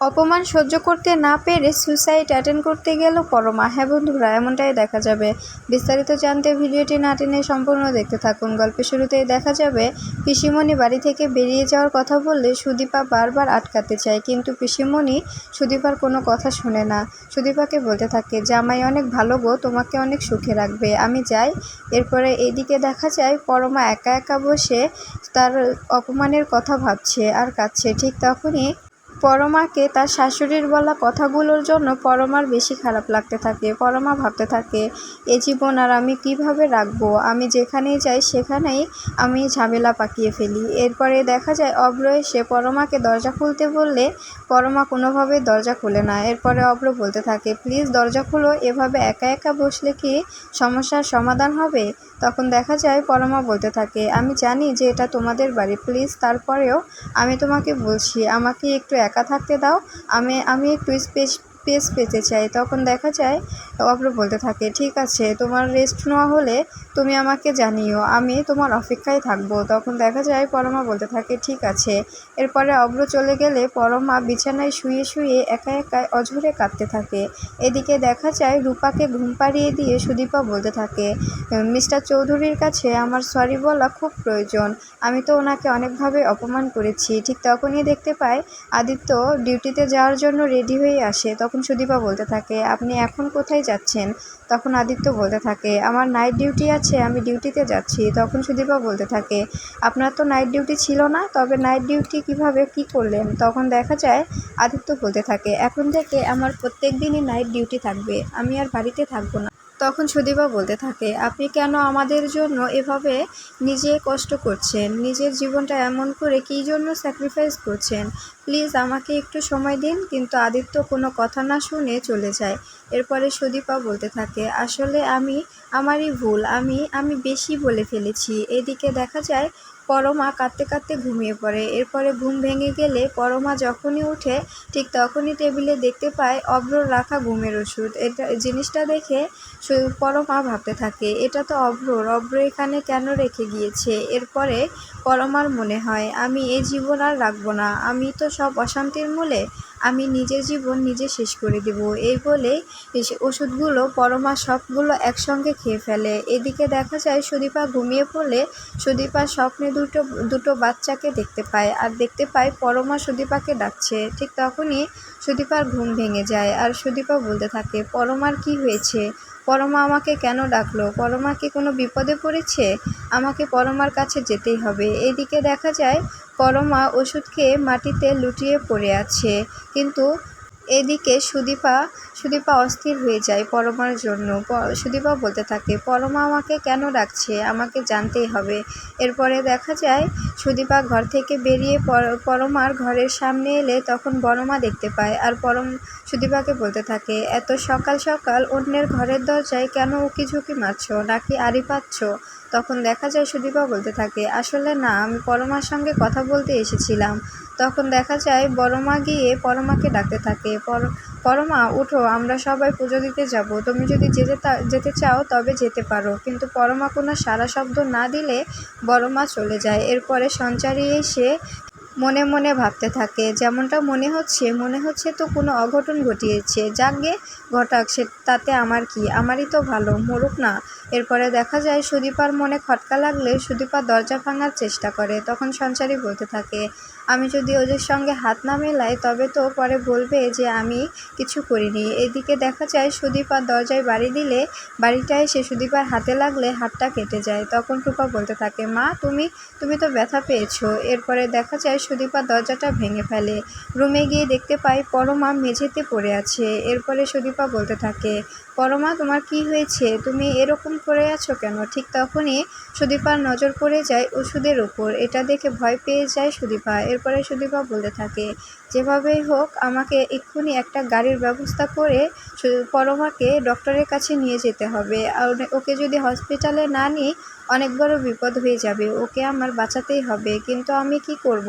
অপমান সহ্য করতে না পেরে সুইসাইড অ্যাটেন্ড করতে গেল পরমা। হ্যাঁ বন্ধুরা, এমনটাই দেখা যাবে। বিস্তারিত জানতে ভিডিওটি না টেনে সম্পূর্ণ দেখতে থাকুন। গল্পের শুরুতেই দেখা যাবে, পিসিমণি বাড়ি থেকে বেরিয়ে যাওয়ার কথা বললে সুদীপা বারবার আটকাতে চায়, কিন্তু পিসিমণি সুদীপার কোনো কথা শোনে না। সুদীপাকে বলতে থাকে, জামাই অনেক ভালো গো, তোমাকে অনেক সুখে রাখবে। আমি যাই। এরপরে এদিকে দেখা যায়, পরমা একা একা বসে তার অপমানের কথা ভাবছে আর কাঁদছে। ঠিক তখনই পরমাকে তার শাশুড়ির বলা কথাগুলোর জন্য পরমার বেশি খারাপ লাগতে থাকে, পরমা ভাবতে থাকে, এ জীবন আর আমি কীভাবে রাখব? আমি যেখানেই যাই সেখানেই আমি ঝামেলা পাকিয়ে ফেলি। এরপরে দেখা যায় অব্র এসে পরমাকে দরজা খুলতে বললে পরমা কোনোভাবে দরজা খুলে না। এরপরে অব্র বলতে থাকে, প্লিজ দরজা খুলো, এভাবে একা একা বসলে কি সমস্যার সমাধান হবে? তখন দেখা যায় পরমা বলতে থাকে, আমি জানি যে এটা তোমাদের বাড়ি, প্লিজ তারপরেও আমি তোমাকে বলছি, আমাকে একটু একা থাকতে দাও। আমি আমি একটু স্পেস স্পেস পেতে চাই, তখন দেখা যায়, অব্র বলতে থাকে, ঠিক আছে, তোমার রেস্ট নেওয়া হলে তুমি আমাকে জানিও, আমি তোমার অপেক্ষায় থাকব। তখন দেখা যায়, পরমা বলতে থাকে, ঠিক আছে। এরপরে অব্র চলে গেলে, পরমা বিছানায় শুয়ে শুয়ে একা একা অঝরে কাঁদতে থাকে। এদিকে দেখা যায়, রূপাকে ঘুম পাড়িয়ে দিয়ে সুদীপা বলতে থাকে, মিস্টার চৌধুরীর কাছে আমার সরি বলা খুব প্রয়োজন। আমি তো ওনাকে অনেকভাবে অপমান করেছি। ঠিক তখনই দেখতে পাই আদিত্য ডিউটিতে যাওয়ার জন্য রেডি হয়ে আসে। তখন সুদীপা বলতে থাকে, আপনি এখন কোথায় যাচ্ছেন? তখন আদিত্য বলতে থাকে, আমার নাইট ডিউটি আছে, আমি ডিউটিতে যাচ্ছি। তখন সুদীপা বলতে থাকে, আপনার তো নাইট ডিউটি ছিল না, তবে নাইট ডিউটি কীভাবে, কি করলেন? তখন দেখা যায়, আদিত্য বলতে থাকে, এখন থেকে আমার প্রত্যেক দিনই নাইট ডিউটি থাকবে, আমি আর বাড়িতে থাকব না। তখন সুদীপা বলতে থাকে, আপনি কেন আমাদের জন্য এভাবে নিজে কষ্ট করছেন? নিজের জীবনটা এমন করে কী জন্য স্যাক্রিফাইস করছেন? প্লিজ আমাকে একটু সময় দিন। কিন্তু আদিত্য কোনো কথা না শুনে চলে যায়। এরপরে সুদীপা বলতে থাকে, আসলে আমি, আমারই ভুল। আমি আমি বেশি বলে ফেলেছি। এদিকে দেখা যায় পরমা কাঁদতে কাঁদতে ঘুমিয়ে পড়ে। এরপরে ঘুম ভেঙে গেলে পরমা যখনই উঠে, ঠিক তখনই টেবিলে দেখতে পায় অভ্রর রাখা ঘুমের ওষুধ। এটা জিনিসটা দেখে পরমা ভাবতে থাকে, এটা তো অভ্রর, অভ্র এখানে কেন রেখে গিয়েছে? এরপরে পরমার মনে হয়, আমি এই জীবন আর রাখব না। আমি তো সব অশান্তির মূলে আমি নিজের জীবন নিজে শেষ করে দেব। এই বলে ওষুধগুলো, পরমা সবগুলো একসঙ্গে খেয়ে ফেলে। এদিকে দেখা যায় সুদীপা ঘুমিয়ে পড়লে সুদীপা স্বপ্নে দুটো দুটো বাচ্চাকে দেখতে পায়। আর দেখতে পায় পরমা সুদীপাকে ডাকছে। ঠিক তখনই সুদীপার ঘুম ভেঙে যায়। আর সুদীপা বলতে থাকে, পরমার কি হয়েছে? পরমা আমাকে কেন ডাকলো? পরমা কি কোনো বিপদে পড়েছে? আমাকে পরমার কাছে যেতেই হবে। এদিকে দেখা যায়, পরমা ওষুধ খেয়ে মাটিতে লুটিয়ে পড়ে আছে। কিন্তু এদিকে সুদীপা সুদীপা অস্থির হয়ে যায় পরমার জন্য। সুদীপা বলতে থাকে, পরমা আমাকে কেন ডাকছে? আমাকে জানতেই হবে। এরপরে দেখা যায়, সুদীপা ঘর থেকে বেরিয়ে পর- পরমার ঘরের সামনে এলে তখন বড়মা দেখতে পায়। আর পরম, সুদীপাকে বলতে থাকে, এত সকাল সকাল অন্যের ঘরের দরজায় কেন উকি ঝুঁকি মারছো? নাকি আড়ি পাচ্ছ? তখন দেখা যায়, সুদীপা বলতে থাকে, আসলে না, আমি পরমার সঙ্গে কথা বলতে এসেছিলাম। তখন দেখা যায় বড়মা গিয়ে পরমাকে ডাকতে থাকে। পর, পরমা, উঠো, আমরা সবাই পুজো দিতে যাব। তুমি যদি যেতে যেতে চাও তবে যেতে পারো কিন্তু পরমা কোনো সারা শব্দ না দিলে বড়মা চলে যায়। এরপরে সঞ্চারী এসে মনে মনে ভাবতে থাকে, যেমনটা মনে হচ্ছে মনে হচ্ছে তো কোনো অঘটন ঘটিয়েছে। যাকগে ঘটাক সে, তাতে আমার কি? আমারই তো ভালো, মরুক না এরপরে দেখা যায় সুদীপার মনে খটকা লাগলে সুদীপা দরজা ভাঙার চেষ্টা করে। তখন সঞ্চারী বলতে থাকে আমি যদি ওদের সঙ্গে হাত না মেলাই, তবে তো পরে বলবে যে আমি কিছু করিনি। এদিকে দেখা যায় সুদীপার দরজায় বাড়ি দিলে বাড়িটা এসে সুদীপার হাতে লাগলে হাতটা কেটে যায়। তখন রূপা বলতে থাকে, মা, তুমি তুমি তো ব্যথা পেয়েছ। এরপরে দেখা যায় সুদীপা দরজাটা ভেঙে ফেলে। রুমে গিয়ে দেখতে পাই পরমা মেঝেতে পড়ে আছে। এরপরে সুদীপা বলতে থাকে, পরমা, তোমার কি হয়েছে? তুমি এরকম করে আছো কেন? ঠিক তখনই সুদীপার নজর পড়ে যায় ওষুধের ওপর এটা দেখে ভয় পেয়ে যায় সুদীপা। এরপরে সুদীপা বলতে থাকে। যেভাবেই হোক, আমাকে এক্ষুনি একটা গাড়ির ব্যবস্থা করে পরমাকে ডক্টরের কাছে নিয়ে যেতে হবে। আর ওকে যদি হসপিটালে না নিই, অনেক বড় বিপদ হয়ে যাবে। ওকে আমার বাঁচাতেই হবে। কিন্তু আমি কি করব?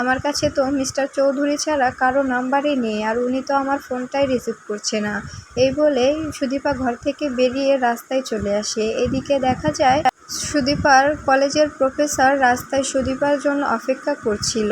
আমার কাছে তো মিস্টার চৌধুরী ছাড়া কারও নাম্বারই নেই, আর উনি তো আমার ফোনটাই রিসিভ করছে না। এই বলে সুদীপা ঘর থেকে বেরিয়ে রাস্তায় চলে আসে। এদিকে দেখা যায় সুদীপার কলেজের প্রফেসর রাস্তায় সুদীপার জন্য অপেক্ষা করছিল।